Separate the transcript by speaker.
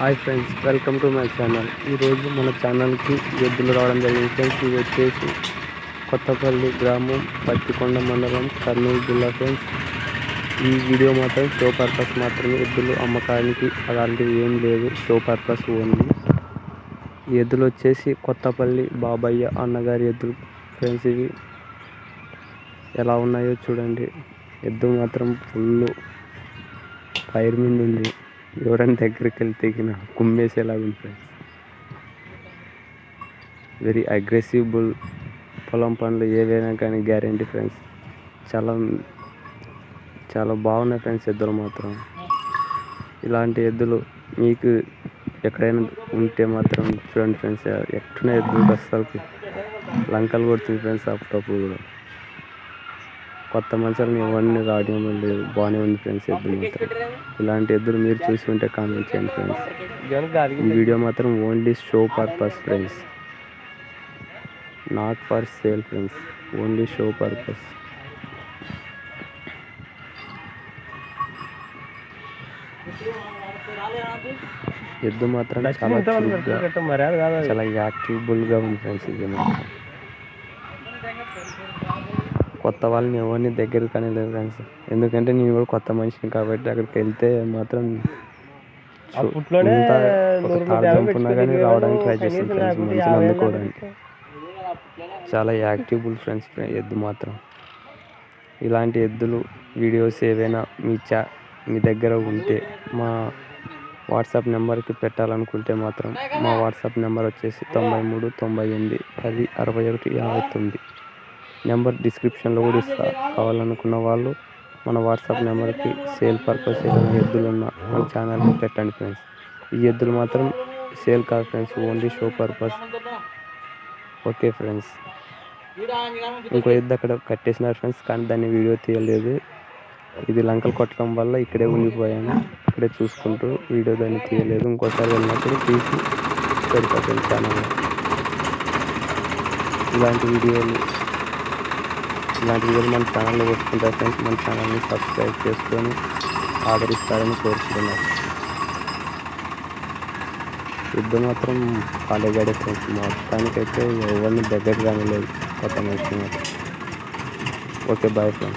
Speaker 1: Hi friends welcome to my channel. ఈరోజు మన ఛానల్కి ఎద్దులు రావడం జరిగింది ఫ్రెండ్స్. ఇవి వచ్చేసి కొత్తపల్లి గ్రామం పత్తికొండ మండలం కర్నూలు జిల్లా ఫ్రెండ్స్. ఈ వీడియో మాత్రం షో పర్పస్ మాత్రమే. ఎద్దులు అమ్మకానికి అలాంటివి ఏం లేదు. షో పర్పస్ ఓన్లీ ఎద్దులు వచ్చేసి కొత్తపల్లి బాబయ్య అన్నగారి ఎద్దులు ఫ్రెండ్స్ ఇవి. ఎలా ఉన్నాయో చూడండి. ఎద్దు మాత్రం ఫుల్ ఫైర్ మీద ఉంది. ఎవరైనా దగ్గరికి వెళ్తే గిన కుమ్మేసేలాగా ఉంది ఫ్రెండ్స్ వెరీ అగ్రెసివ్ బుల్ పొలం పనులు ఏవైనా కానీ గ్యారంటీ ఫ్రెండ్స్ చాలా చాలా బాగున్నాయి ఫ్రెండ్స్ ఎద్దులు మాత్రం. ఇలాంటి ఎద్దులు మీకు ఎక్కడైనా ఉంటే మాత్రం చూడండి ఫ్రెండ్స్ ఎక్కడ ఎద్దులు అస్సలకి లంకలు కొడుతుంది ఫ్రెండ్స్ అప్పుడప్పుడు కూడా. కొత్త మనుషులు ఎవరిని రావడం లేదు బాగానే ఉంది ఫ్రెండ్స్ ఎద్దులు మాత్రం. ఇలాంటి ఎద్దులు మీరు చూసి ఉంటే కామెంట్ చేయండి ఫ్రెండ్స్. ఈ వీడియో మాత్రం only show purpose friends. Not for sale friends. Only show purpose. ఎద్దు మాత్రం చాలా చాలా యాక్టివ్ బుల్గా ఉంది ఫ్రెండ్స్ ఇది. మాత్రం కొత్త వాళ్ళని ఎవరిని దగ్గరికి కానీ లేదు ఫ్రెండ్స్ ఎందుకంటే నేను కూడా కొత్త మనిషిని కాబట్టి అక్కడికి వెళ్తే మాత్రం కానీ రావడానికి ట్రై చేస్తాను ఫ్రెండ్స్ మంచిగా అందుకోవడానికి. చాలా యాక్టివ్ బుల్ ఫ్రెండ్స్ ఎద్దు మాత్రం. ఇలాంటి ఎద్దులు వీడియోస్ ఏవైనా మీ చా మీ దగ్గర ఉంటే మా వాట్సాప్ నెంబర్కి పెట్టాలనుకుంటే మాత్రం మా వాట్సాప్ నెంబర్ వచ్చేసి తొంభై మూడు తొంభై ఎనిమిది పది అరవై ఒకటి యాభై తొమ్మిది. నెంబర్ డిస్క్రిప్షన్లో కూడా ఇస్తా. కావాలనుకున్న వాళ్ళు మన వాట్సాప్ నెంబర్కి సేల్ పర్పస్ ఏదైనా ఎద్దులు ఉన్నా మన ఛానల్కి పెట్టండి ఫ్రెండ్స్. ఈ ఎద్దులు మాత్రం సేల్ కాదు friends only show purpose. Okay friends. ఇంకో ఎద్దు అక్కడ కట్టేసినారు ఫ్రెండ్స్ కానీ దాన్ని వీడియో తీయలేదు. ఇది లంకలు కొట్టడం వల్ల ఇక్కడే ఉండిపోయాను. ఇక్కడే చూసుకుంటూ వీడియో దాన్ని తీయలేదు. ఇంకోసారి వెళ్ళినప్పుడు తీసి పెడతాను ఛానల్ ఇలాంటి వీడియోలు ఇలాంటి వీడియోలు మన ఛానల్లో వస్తుంటారు ఫ్రెండ్స్. మన ఛానల్ని సబ్స్క్రైబ్ చేసుకొని ఆదరిస్తారని కోరుకుంటున్నాను. యుద్ధం మాత్రం పాలేగాడే ఫ్రెండ్స్. మొత్తానికైతే ఎవరిని దగ్గర కానీ లేదు. కొత్త మనిషి ఓకే బాయ్ ఫ్రెండ్స్.